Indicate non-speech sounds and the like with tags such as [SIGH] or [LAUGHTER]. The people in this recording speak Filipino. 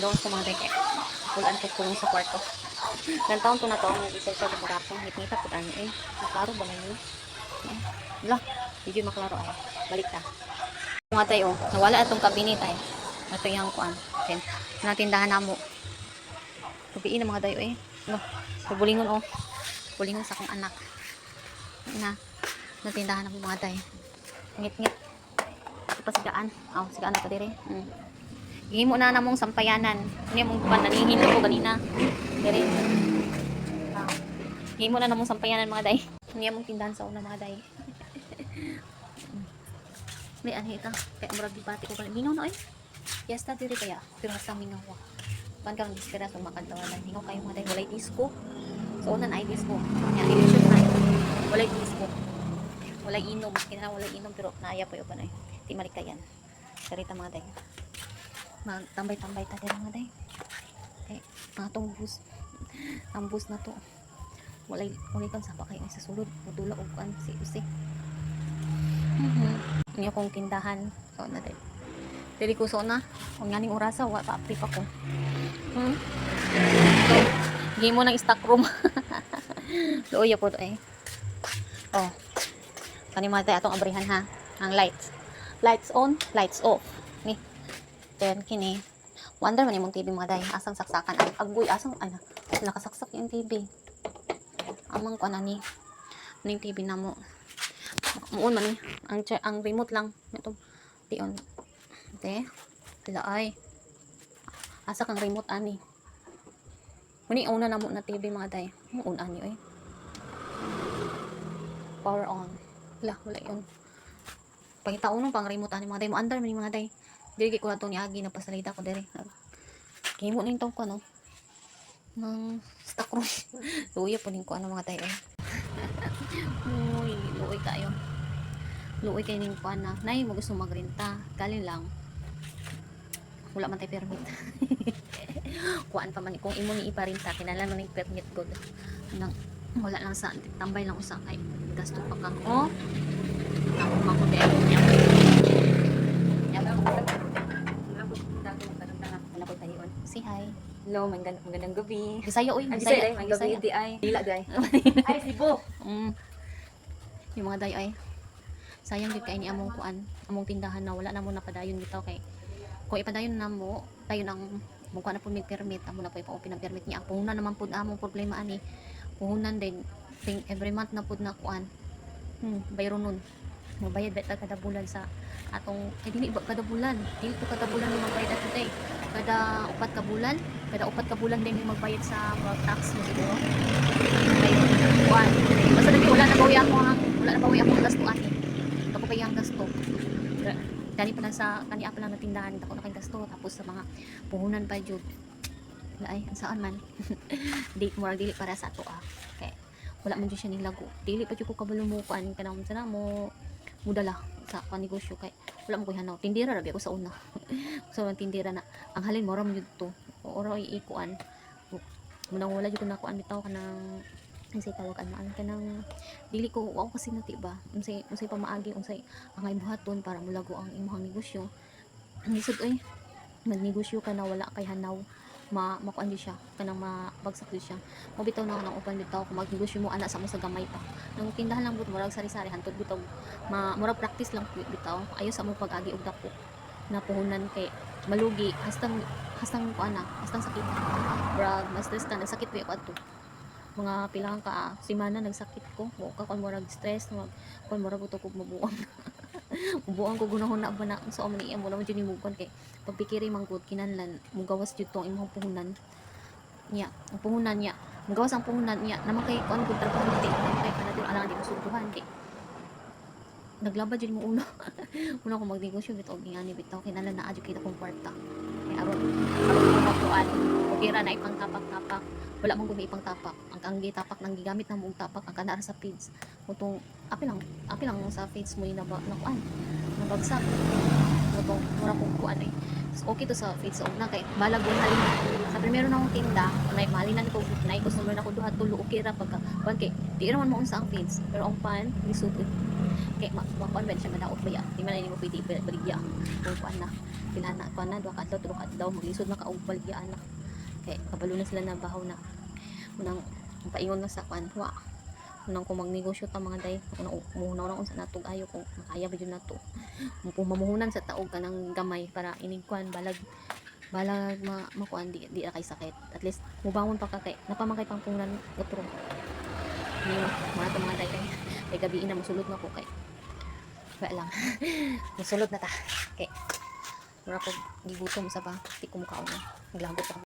Doon sa mga deke. Pulaan ko kulong sa kwarto. Ilang taon to na to, ang isa sa buratong. Ngit-ngita po tayo eh. Maklaro ba na yun? Wala, hindi yun maklaro ay. Balik ta. Mga tayo, nawala atong kabinet ay. Ito yung kuan. Okay. Natindahan na mo. Tubiin na mga tayo eh. No, pabulingon oh. Bulingon sa akong anak. Na, natindahan na mo mga tayo. Ngit-ngit. Ito pa sigaan. Oh, sigaan na pa dire. Mm. Himo na namong sampayanan. Ini mong pan naningin ko kanina. Dire. Himo na namong sampayanan mga day. Ini mong tindahan sa una mga day. [LAUGHS] May anhi ka. Kaya murag dibati ko kanina. Minaw na eh. Yes, ta dire kaya. Pero sa minaw wa. Pan karang dispera sa makadlawalan. Hingaw kayo mga day. Walay disco. So una na ay disco. Yan, illusion na. Walay disco. Walay inom. Kailangan walay inom pero naaya pa yun pa na eh. Malikayan. Karita mga day magtambay-tambay ta dira nga day. Kay natong bus. Ang bus na to. Walay walay kan sa kay sa sulod. Mudula og kan si Usi. Mhm. Niya kong tindahan. So na day. Dili ko so na. Kung nganing orasa wa pa pa ko. Hmm. So, game mo ng stock room. [LAUGHS] Luoy po to eh. Oh. Kani mga tay atong abrihan ha. Ang lights. Lights on, lights off. Ni then kini. Wonder man imong TV mga day. Asang saksakan. Ang agoy asang ana nakasaksak yung TV amang ko ani ning TV na mo? Muon man ni ang ang remote lang. Ito tion te pila ay. Asa kang remote ani? Muni una na mo na TV mga day. Muon ani oy. Power on. Wala wala yun. Pangitaon pang remote ani mga day. Mo andar man ni mga day Dili ko ato ni Agi na pasalita ko dere. Kimo ning tong ko no. Nang stock room. [LAUGHS] Luya po ko ano mga tayo. [LAUGHS] Uy, luoy tayo. Luoy kay ning kuan na. Nay mo gusto magrenta. Kalin lang. Wala man tay permit. [LAUGHS] kuan pa man kung imo ni iparinta kinahanglan man ning permit gud. Nang wala lang sa tambay lang usa kay gasto pa ka. Oh. Ako man ko dere. Wala ko tayo. Say hi. Hello, magandang, magandang gabi. Bisaya oy, Ay, Bisaya. Ay, gabi, di ay. Dila, di ay. [LAUGHS] Ay, Cebu. Mm. Yung mga dayo ay sayang gyud kay ni among kuan, among tindahan na wala na mo napadayon bitaw kay kung ipadayon na mo, tayo nang mukha na po may permit, amo na po ipa-open ang permit niya. Puhunan naman po among problema ani. Puhunan din ting every month na pud na kuan. Hmm, bayro nun. Mabayad beta kada bulan sa atong eh dili ba kada bulan. Dili ko kada bulan ni magbayad ato day. Kada upat ka bulan, kada upat ka bulan din yung magbayad sa mga tax mo siguro. Bayro kuan. Basta lagi wala na bawi ako ha. Wala na bawi ako gasto ani. Ako pa yung gasto. Dani pa lang sa kani pa lang na tindahan ako na kay gasto tapos sa mga puhunan pa jud. Ay saan man. [LAUGHS] di mo dili para sa ato ah. Kay wala man jud siya nilago. Dili pa jud ko kabalo mo kuan kanang sana mo mudala sa panegosyo kay wala mo ko hanaw. Tindira rabi ako sa una. [LAUGHS] so ang tindira na ang halin mo ram jud to. Oro iikuan. Munang wala jud na kuan bitaw kanang unsay tawag ano ang kanang dili ko wow kasi nati ba unsay unsay pamaagi unsay angay buhaton para mulago ang imong negosyo ang isod oy magnegosyo ka na wala kay hanaw ma makuan di siya kanang mabagsak di siya. Mabitaw na ako ng upan bitaw kung magnegosyo mo ana sa mo sa gamay pa. Nang tindahan lang bud murag sari-sari hantod bitaw. Ma murag practice lang bitaw. Ayo sa mo pag-agi og dako. Na puhunan kay malugi hastang hastang kuan na hastang sakit. Brag mas stress ka nagsakit pa ako adto mga pilang ka simana nagsakit ko. Wa ka kon murag stress mag kon murag uto ko mabuang mabuang ko gunahon na ba na so, ni mo naman jud ni mugon kay pagpikiri man gud kinahanglan mugawas jud tong imong puhunan niya ang puhunan niya mugawas ang puhunan niya naman kay kon gud trabaho naman kay kanadyo alang di musuduhan di naglaba jud mo uno una ko magnegosyo bitaw ngani bitaw kinahanglan na adyo kita kong kwarta kay aron aron mo makuan Pira na ipang tapak-tapak wala mong gumi ipang tapak ang gitapak nang gigamit ng mong tapak ang kanara sa feeds utong api lang api lang sa feeds mo na ba na kuan nabagsak utong mura kong kuan eh. Okay to sa feeds so na kay balagon halin sa primero na akong tinda nay malinan ko nay customer na ko duha tulo okay ra pagka kuan kay di ra man mo unsa ang feeds pero ang pan lisod kay ma makuan ba siya madaot ba ya? Di man na mo pwede baligya kung kuan na pila na kuan na duha ka adlaw tulo ka adlaw maglisod na kaog baligyan na kay kabalo na sila na bahaw na unang paingon na sa kuan wa. Unang kung magnegosyo ta mga day unang umuhunaw na unsa natog ayo kung makaya ba yun nato. Kung mamuhunan sa taog ka ng gamay para inig kuan balag balag ma makuan di di na kay sakit. At least mubangon pa ka kay napamangkay pang punglan utro ni mga to mga day kay kay gabi na musulod na ko kay wala lang. [LAUGHS] Musulod na ta. Kay Mura ko gigutom sa ba, di ko mukhaon. Na. Naglagot ako.